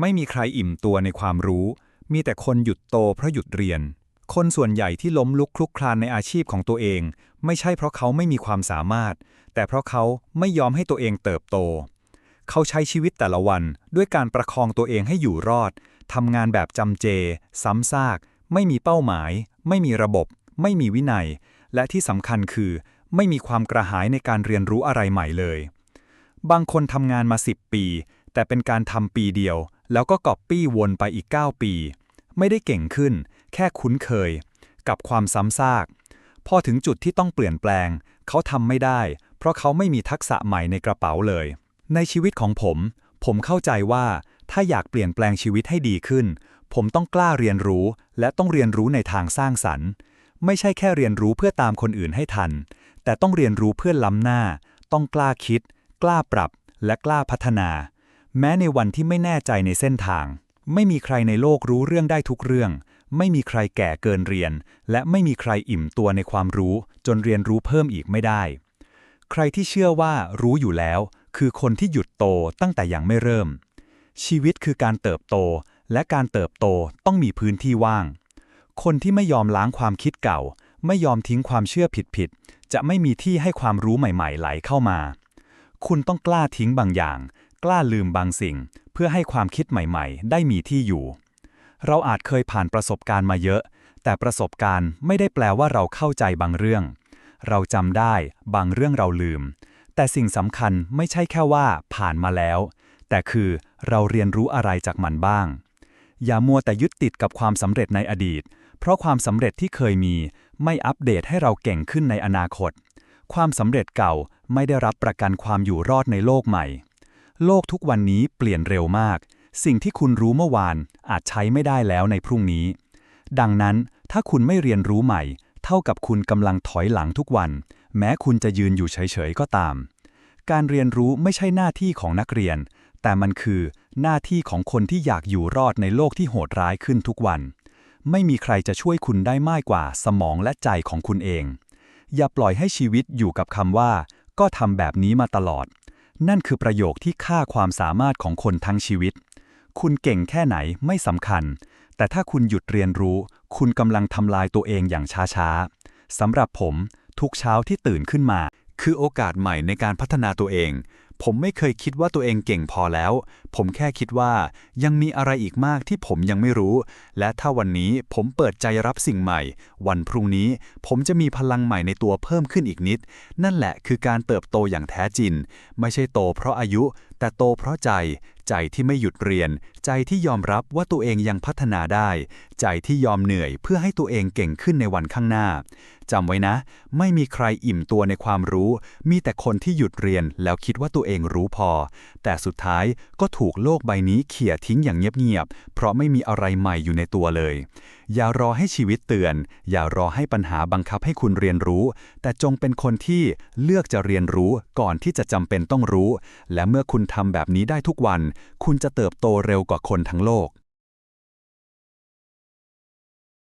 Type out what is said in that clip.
ไม่มีใครอิ่มตัวในความรู้ มีแต่คนหยุดโตเพราะหยุดเรียน คนส่วนใหญ่ที่ล้มลุกคลุกคลานในอาชีพของตัวเอง ไม่ใช่เพราะเขาไม่มีความสามารถ แต่เพราะเขาไม่ยอมให้ตัวเองเติบโต เขาใช้ชีวิตแต่ละวันด้วยการประคองตัวเองให้อยู่รอดทำงานแบบจำเจ ซ้ำซาก ไม่มีเป้าหมาย ไม่มีระบบ ไม่มีวินัย และที่สำคัญคือ ไม่มีความกระหายในการเรียนรู้อะไรใหม่เลย บางคนทำงานมา 10 ปี แต่เป็นการทำปีเดียว แล้วก็ก๊อปปี้วนไปอีก 9 ปี ไม่ได้เก่งขึ้น แค่คุ้นเคย กับความซ้ำซาก พอถึงจุดที่ต้องเปลี่ยนแปลง เขาทำไม่ได้ เพราะเขาไม่มีทักษะใหม่ในกระเป๋าเลย ในชีวิตของผม ผมเข้าใจว่าถ้าอยากเปลี่ยนแปลงชีวิตให้ดีขึ้น ผมต้องกล้าเรียนรู้ และต้องเรียนรู้ในทางสร้างสรรค์ ไม่ใช่แค่เรียนรู้เพื่อตามคนอื่นให้ทัน แต่ต้องเรียนรู้เพื่อล้ำหน้า ต้องกล้าคิด กล้าปรับ และกล้าพัฒนา แม้ในวันที่ไม่แน่ใจในเส้นทาง ไม่มีใครในโลกรู้เรื่องได้ทุกเรื่อง ไม่มีใครแก่เกินเรียน และไม่มีใครอิ่มตัวในความรู้ จนเรียนรู้เพิ่มอีกไม่ได้ ใครที่เชื่อว่ารู้อยู่แล้ว คือคนที่หยุดโตตั้งแต่ยังไม่เริ่ม ชีวิตคือการเติบโต และการเติบโตต้องมีพื้นที่ว่าง คนที่ไม่ยอมล้างความคิดเก่า ไม่ยอมทิ้งความเชื่อผิดๆจะไม่มีที่ให้ความรู้ใหม่ ๆ ไหลเข้ามา คุณต้องกล้าทิ้งบางอย่าง กล้าลืมบางสิ่ง เพื่อให้ความคิดใหม่ๆ ได้มีที่อยู่ เราอาจเคยผ่านประสบการณ์มาเยอะ แต่ประสบการณ์ไม่ได้แปลว่าเราเข้าใจบางเรื่อง เราจำได้บางเรื่องเราลืม แต่สิ่งสำคัญไม่ใช่แค่ว่าผ่านมาแล้ว แต่คือเราเรียนรู้อะไรจากมันบ้าง อย่ามัวแต่ยึดติดกับความสำเร็จในอดีต เพราะความสำเร็จที่เคยมี ไม่อัปเดตให้เราเก่งขึ้นในอนาคต ความสำเร็จเก่าไม่ได้รับประกันความอยู่รอดในโลกใหม่ โลกทุกวันนี้เปลี่ยนเร็วมาก สิ่งที่คุณรู้เมื่อวานอาจใช้ไม่ได้แล้วในพรุ่งนี้ ดังนั้นถ้าคุณไม่เรียนรู้ใหม่ เท่ากับคุณกำลังถอยหลังทุกวัน แม้คุณจะยืนอยู่เฉยๆก็ตาม การเรียนรู้ไม่ใช่หน้าที่ของนักเรียน แต่มันคือหน้าที่ของคนที่อยากอยู่รอดในโลกที่โหดร้ายขึ้นทุกวัน ไม่มีใครจะช่วยคุณได้มากกว่าสมองและใจของคุณเอง อย่าปล่อยให้ชีวิตอยู่กับคำว่า ก็ทำแบบนี้มาตลอด นั่นคือประโยคที่ฆ่าความสามารถของคนทั้งชีวิต คุณเก่งแค่ไหนไม่สำคัญ แต่ถ้าคุณหยุดเรียนรู้ คุณกำลังทำลายตัวเองอย่างช้าๆสำหรับผม ทุกเช้าที่ตื่นขึ้นมา คือโอกาสใหม่ในการพัฒนาตัวเอง ผมไม่เคยคิดว่าตัวเองเก่งพอแล้ว ผมแค่คิดว่ายังมีอะไรอีกมากที่ผมยังไม่รู้ และถ้าวันนี้ผมเปิดใจรับสิ่งใหม่ วันพรุ่งนี้ผมจะมีพลังใหม่ในตัวเพิ่มขึ้นอีกนิด นั่นแหละคือการเติบโตอย่างแท้จริง ไม่ใช่โตเพราะอายุ แต่โตเพราะใจ ใจที่ไม่หยุดเรียน ใจที่ยอมรับว่าตัวเองยังพัฒนาได้ ใจที่ยอมเหนื่อยเพื่อให้ตัวเองเก่งขึ้นในวันข้างหน้าจำไว้นะ ไม่มีใครอิ่มตัวในความรู้ มีแต่คนที่หยุดเรียนแล้วคิดว่าตัวเองรู้พอ แต่สุดท้ายก็ถูกโลกใบนี้เขี่ยทิ้งอย่างเงียบๆ เพราะไม่มีอะไรใหม่อยู่ในตัวเลย อย่ารอให้ชีวิตเตือน อย่ารอให้ปัญหาบังคับให้คุณเรียนรู้ แต่จงเป็นคนที่เลือกจะเรียนรู้ก่อนที่จะจำเป็นต้องรู้ และเมื่อคุณทำแบบนี้ได้ทุกวัน คุณจะเติบโตเร็วกว่าคนทั้งโลก